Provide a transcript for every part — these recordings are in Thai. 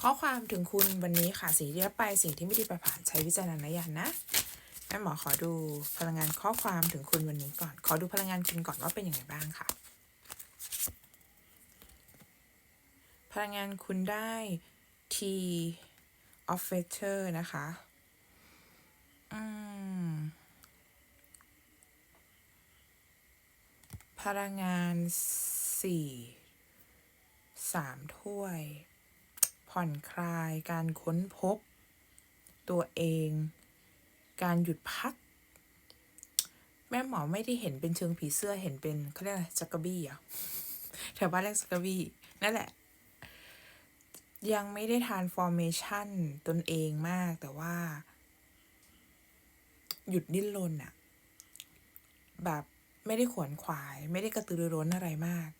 ข้อความถึงคุณวันนี้ค่ะสิ่งที่ได้ไปสิ่งที่ไม่ดีไปผ่านใช้วิจารณญาณนะแม่หมอขอดูพลังงานข้อความถึงคุณวันนี้ก่อน ขอดูพลังงานคุณก่อนว่าเป็นยังไงบ้างค่ะ พลังงานคุณได้ T of f a t e r นะคะอืมพลังงานสี่สามถ้วย ผ่อนคลายการค้นพบ ตัวเอง การหยุดพัก แม่หมอไม่ได้เห็นเป็นเชิงผีเสื้อเห็นเป็นเขาเรียกอะไรจักรบี้อะแถวบ้านเรียกจักรบี้นั่นแหละ ยังไม่ได้ทานฟอร์เมชันตนเองมากแต่ว่า หยุดดิ้นรนอะแบบไม่ได้ขวนขวาย ไม่ได้กระตือรือร้นอะไรมาก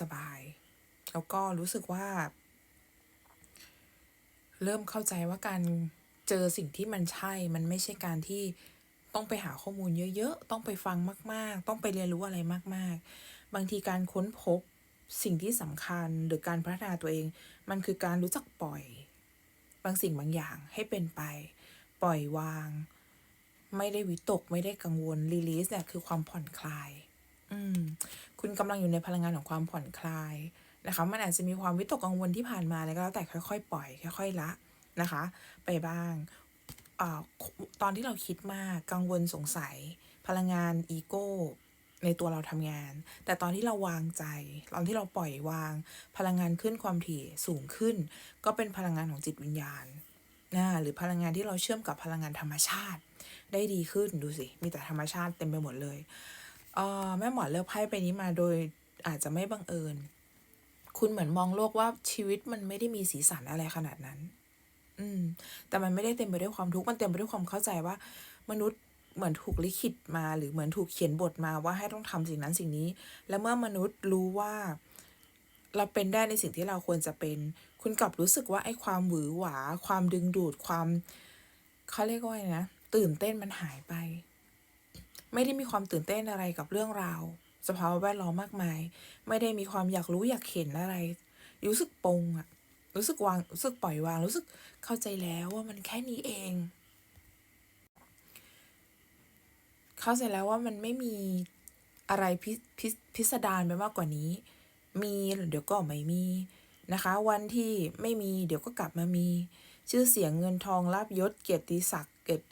สบายๆแล้วก็รู้สึกว่า เริ่มเข้าใจว่าการเจอสิ่งที่มันใช่ มันไม่ใช่การที่ต้องไปหาข้อมูลเยอะๆ ต้องไปฟังมาก ๆ ต้องไปเรียนรู้อะไรมาก ๆ บางทีการค้นพบสิ่งที่สำคัญหรือการพัฒนาตัวเอง มันคือการรู้จักปล่อย บางสิ่งบางอย่างให้เป็นไป ปล่อยวาง ไม่ได้วิตกไม่ได้กังวลรีลีสเนี่ยคือความผ่อนคลาย อืม คุณกำลังอยู่ในพลังงานของความผ่อนคลาย นะคะมันอาจจะมีความวิตกกังวลที่ผ่านมาแล้วก็แล้วแต่ค่อยๆ ปล่อย ค่อย ๆ ละนะคะ ไปบ้างอตอนที่เราคิดมากกังวลสงสัย พลังงานอีโก้ในตัวเราทำงาน แต่ตอนที่เราวางใจ ตอนที่เราปล่อยวาง พลังงานขึ้นความถี่สูงขึ้น ก็เป็นพลังงานของจิตวิญญาณนะหรือพลังงานที่เราเชื่อมกับพลังงานธรรมชาติ ได้ดีขึ้นดูสิ มีแต่ธรรมชาติเต็มไปหมดเลยเออแม่หมอเลือกไพ่ไปนี้มาโดยอาจจะไม่บังเอิญ คุณเหมือนมองโลกว่าชีวิตมันไม่ได้มีสีสันอะไรขนาดนั้น อืม แต่มันไม่ได้เต็มไปด้วยความทุกข์ มันเต็มไปด้วยความเข้าใจว่า มนุษย์เหมือนถูกลิขิตมา หรือเหมือนถูกเขียนบทมาว่าให้ต้องทำสิ่งนั้นสิ่งนี้ แล้วเมื่อมนุษย์รู้ว่า เราเป็นได้ในสิ่งที่เราควรจะเป็น คุณกลับรู้สึกว่าไอ้ความหวือหวา ความดึงดูด ความเขาเรียกว่าไงนะ ตื่นเต้นมันหายไป ไม่ได้มีความตื่นเต้นอะไรกับเรื่องราว สภาวะแวดล้อมมากมาย ไม่ได้มีความอยากรู้อยากเห็นอะไร รู้สึกปงอะรู้สึกวางรู้สึกปล่อยวางรู้สึกเข้าใจแล้วว่ามันแค่นี้เอง เข้าใจแล้วว่ามันไม่มีอะไรพิพิพิสดารไปมากกว่านี้ มีเดี๋ยวก็ไม่มีนะคะ วันที่ไม่มีเดี๋ยวก็กลับมามี ชื่อเสียงเงินทองลาบยศเกียรติศักดิ์เกียรติ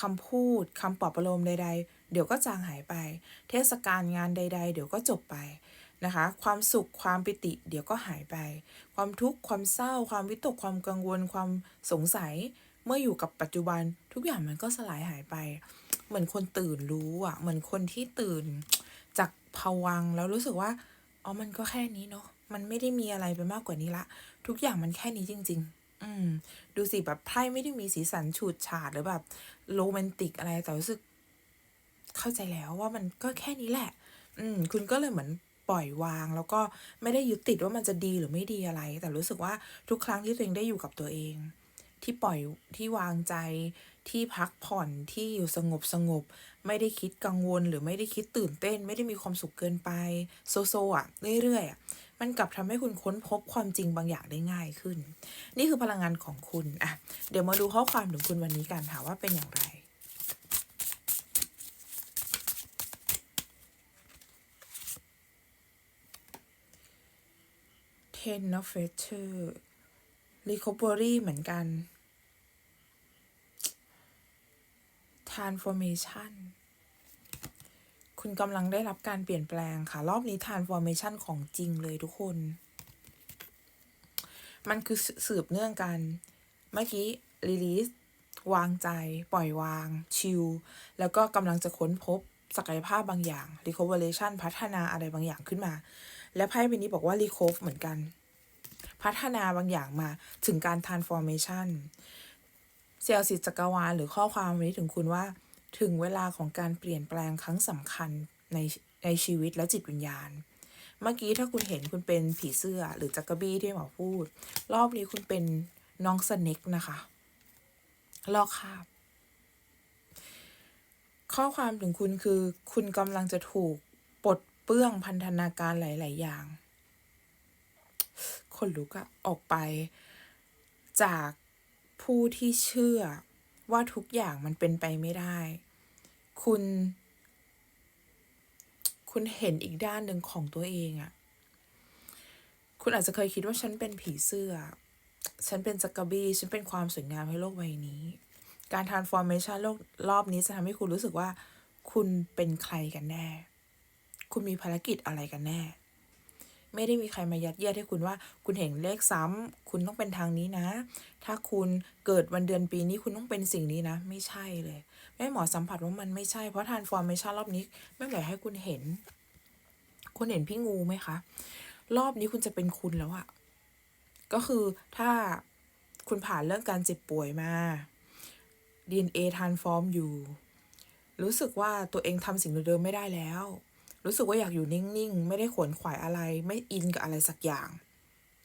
คำพูดคำปลอบประโลมใด ๆ เดี๋ยวก็จางหายไป เทศกาลงานใด ๆ เดี๋ยวก็จบไปนะคะ ความสุขความปิติ เดี๋ยวก็หายไป ความทุกข์ความเศร้า ความวิตกความกังวลความสงสัย เมื่ออยู่กับปัจจุบันทุกอย่างมันก็สลายหายไป เหมือนคนตื่นรู้อะ เหมือนคนที่ตื่น จากภวังแล้วรู้สึกว่าอ๋อมันก็แค่นี้เนาะมันไม่ได้มีอะไรไปมากกว่านี้ละ ทุกอย่างมันแค่นี้จริง ๆ อืม ดูสิแบบไพ่ไม่ได้มีสีสันฉูดฉาดหรือแบบโรแมนติกอะไรแต่รู้สึก เข้าใจแล้วว่ามันก็แค่นี้แหละ อืม คุณก็เลยเหมือนปล่อยวาง แล้วก็ไม่ได้ยึดติดว่ามันจะดีหรือไม่ดีอะไร แต่รู้สึกว่าทุกครั้งที่ตัวเองได้อยู่กับตัวเอง ที่ปล่อยที่วางใจที่พักผ่อนที่อยู่สงบสงบ ไม่ได้คิดกังวลหรือไม่ได้คิดตื่นเต้น ไม่ได้มีความสุขเกินไป โซโซอะเรื่อยๆอะมันกลับทำให้คุณค้นพบความจริงบางอย่างได้ง่ายขึ้น นี่คือพลังงานของคุณอะเดี๋ยวมาดูข้อความถึงคุณวันนี้กันค่ะว่าเป็นอย่างไร Ten of f e t e r Recovery เหมือนกัน Transformation คุณกำลังได้รับการเปลี่ยนแปลงค่ะ รอบนี้ Transformation ของจริงเลยทุกคน มันคือสืบเนื่องกัน เมื่อกี้ Release วางใจ ปล่อยวาง ชิล แล้วก็กำลังจะค้นพบศักยภาพบางอย่าง Recoveration พัฒนาอะไรบางอย่างขึ้นมา และไพ่ใบนี้บอกว่า Recover เหมือนกัน พัฒนาบางอย่างมาถึงการ Transformation เซลล์สิจักรวาลหรือข้อความวันนี้ถึงคุณว่า ถึงเวลาของการเปลี่ยนแปลงครั้งสำคัญในในชีวิตและจิตวิญญาณ เมื่อกี้ถ้าคุณเห็นคุณเป็นผีเสื้อหรือจักรบี้ที่หมอพูด รอบนี้คุณเป็นน้องสเน็กนะคะลอกคาบ ข้อความถึงคุณคือ คุณกำลังจะถูกปลด เปื้องพันธนาการหลาย ๆ อย่าง คนลุกอะออกไปจากผู้ที่เชื่อว่าทุกอย่างมันเป็นไปไม่ได้ คุณ คุณเห็นอีกด้านหนึ่งของตัวเองอะคุณอาจจะเคยคิดว่าฉันเป็นผีเสื้อ ฉันเป็นจักรบี้ฉันเป็นความสวยงามให้โลกใบนี้ การ transformation โลกรอบนี้จะทำให้คุณรู้สึกว่า คุณเป็นใครกันแน่ คุณมีภารกิจอะไรกันแน่ ไม่ได้มีใครมายัดเยียดให้คุณว่า คุณเห็นเลขซ้ำคุณต้องเป็นทางนี้นะ ถ้าคุณเกิดวันเดือนปีนี้คุณต้องเป็นสิ่งนี้นะ ไม่ใช่เลยแม่หมอสัมผัสว่ามันไม่ใช่เพราะ transformation รอบนี้แม่หมอให้คุณเห็น คุณเห็นพี่งูไหมคะ รอบนี้คุณจะเป็นคุณแล้วอะก็คือถ้าคุณผ่านเรื่องการเจ็บป่วยมา DNA transform อยู่ รู้สึกว่าตัวเองทำสิ่งเดิมๆไม่ได้แล้ว รู้สึกว่าอยากอยู่นิ่งๆ ไม่ได้ขวนขวายอะไร ไม่อินกับอะไรสักอย่าง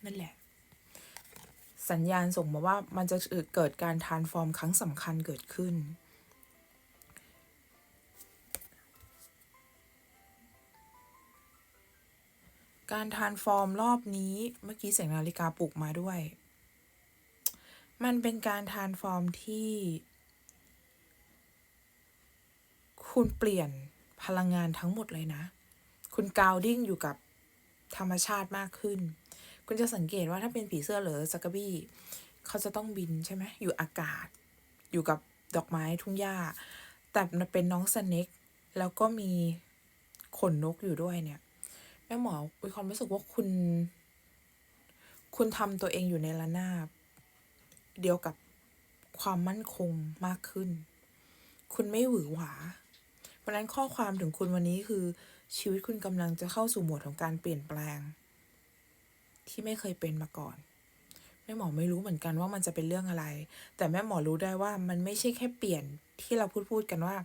นั่นแหละ สัญญาณส่งมาว่ามันจะเกิดการทานฟอร์มครั้งสำคัญเกิดขึ้น การทานฟอร์มรอบนี้เมื่อกี้เสียงนาฬิกาปลุกมาด้วย มันเป็นการทานฟอร์มที่ คุณเปลี่ยน พลังงานทั้งหมดเลยนะ คุณกาวดิ้งอยู่กับธรรมชาติมากขึ้น คุณจะสังเกตว่าถ้าเป็นผีเสื้อหรือจักบี้ เขาจะต้องบินใช่ไหมอยู่อากาศ อยู่กับดอกไม้ทุ่งหญ้า แต่เป็นน้องสเน็กแล้วก็มีขนนกอยู่ด้วยเนี่ย แม่หมอมีความรู้สึกว่าคุณ คุณทำตัวเองอยู่ในระนาบ เดียวกับความมั่นคงมากขึ้น คุณไม่หวือหวา ราะนั้นข้อความถึงคุณวันนี้คือ ชีวิตคุณกำลังจะเข้าสู่โหมดของการเปลี่ยนแปลง ที่ไม่เคยเป็นมาก่อน แม่หมอไม่รู้เหมือนกันว่ามันจะเป็นเรื่องอะไร แต่แม่หมอรู้ได้ว่ามันไม่ใช่แค่เปลี่ยนที่เราพูดพูดกันว่า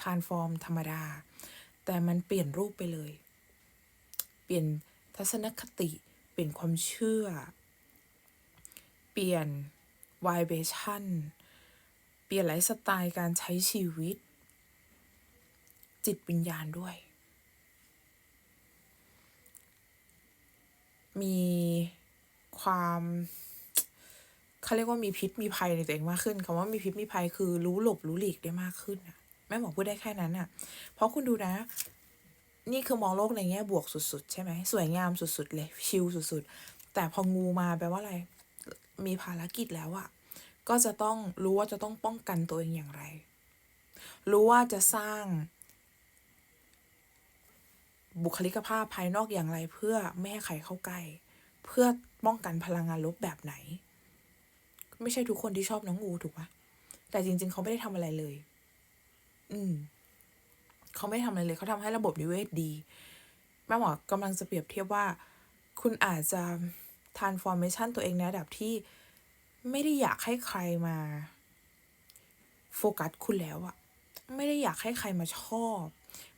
transform ธรรมดา แต่มันเปลี่ยนรูปไปเลย เปลี่ยนทัศนคติ เปลี่ยนความเชื่อ เปลี่ยน vibration เปลี่ยนไลฟ์สไตล์การใช้ชีวิต จิตวิญญาณด้วย มีความเขาเรียกว่ามีพิษมีภัยในตัวเองมากขึ้นคำว่ามีพิษมีภัยคือรู้หลบรู้หลีกได้มากขึ้นอะแม่หมอพูดได้แค่นั้นอะเพราะคุณดูนะ นี่คือมองโลกในแง่บวกสุดๆ ใช่ไหมสวยงามสุดๆ เลยชิลสุดๆ แต่พองูมาแปลว่าอะไร มีภารกิจแล้วอะก็จะต้องรู้ว่าจะต้องป้องกันตัวเองอย่างไร รู้ว่าจะสร้าง บุคลิกภาพภายนอกอย่างไรเพื่อไม่ให้ใครเข้าใกล้ เพื่อป้องกันพลังงานลบแบบไหน ไม่ใช่ทุกคนที่ชอบน้องงูถูกปะแต่จริง ๆ เขาไม่ได้ทำอะไรเลย อืม เขาไม่ทำอะไรเลย เขาทำให้ระบบนิเวศดีแม่หมอกำลังจะเปรียบเทียบว่า คุณอาจจะ transformation ตัวเองในระดับที่ไม่ได้อยากให้ใครมาโฟกัสคุณแล้วอะไม่ได้อยากให้ใครมาชอบ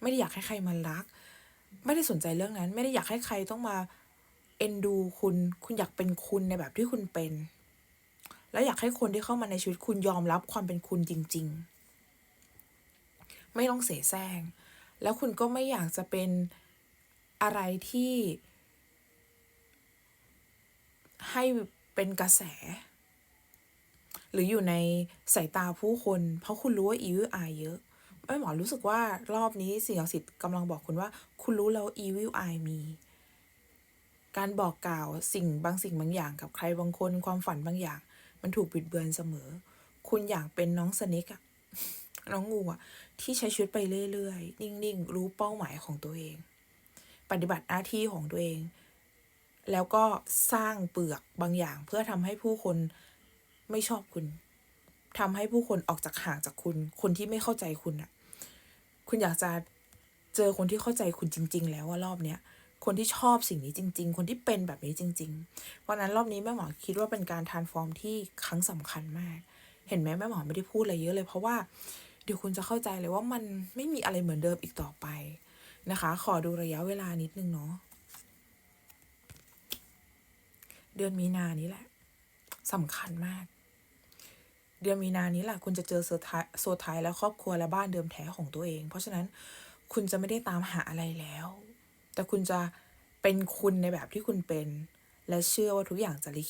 ไม่ได้อยากให้ใครมารัก ไม่ได้สนใจเรื่องนั้น ไม่ได้อยากให้ใครต้องมาเอ็นดูคุณ คุณอยากเป็นคุณในแบบที่คุณเป็น และอยากให้คนที่เข้ามาในชีวิตคุณยอมรับความเป็นคุณจริง ๆ ไม่ต้องเสแสร้ง แล้วคุณก็ไม่อยากจะเป็นอะไรที่ให้เป็นกระแส หรืออยู่ในสายตาผู้คน เพราะคุณรู้ว่าอีวอายเยอะ แม่หมอรู้สึกว่ารอบนี้สิ่งศักดิ์สิทธิ์กำลังบอกคุณว่า คุณรู้แล้วอีวิลอมี การบอกกล่าวสิ่งบางสิ่งบางอย่างกับใครบางคนความฝันบางอย่าง มันถูกบิดเบือนเสมอ คุณอยากเป็นน้องสเน็กอะน้องงูอะที่ใช้ชีวิตไปเรื่อยๆ นิ่งๆ รู้เป้าหมายของตัวเอง ปฏิบัติหน้าที่ของตัวเอง แล้วก็สร้างเปลือกบางอย่างเพื่อทำให้ผู้คนไม่ชอบคุณ ทำให้ผู้คนออกจากห่างจากคุณ คนที่ไม่เข้าใจคุณอะคุณอยากจะเจอคนที่เข้าใจคุณจริง ๆ แล้วว่ารอบเนี้ยคนที่ชอบสิ่งนี้จริง ๆ คนที่เป็นแบบนี้จริง ๆ เพราะนั้นรอบนี้แม่หมอคิดว่าเป็นการทานฟอร์มที่ครั้งสำคัญมาก เห็นไหมแม่หมอไม่ได้พูดอะไรเยอะเลย เพราะว่าเดี๋ยวคุณจะเข้าใจเลยว่ามันไม่มีอะไรเหมือนเดิมอีกต่อไปนะคะ ขอดูระยะเวลานิดนึงเนาะเดือนมีนานี้แหละสำคัญมาก เดือนมีนานี้แหละคุณจะเจอโซทายโซทายและครอบครัวและบ้านเดิมแท้ของตัวเอง เพราะฉะนั้นคุณจะไม่ได้ตามหาอะไรแล้ว แต่คุณจะเป็นคุณในแบบที่คุณเป็น และเชื่อว่าทุกอย่างจะลิขิต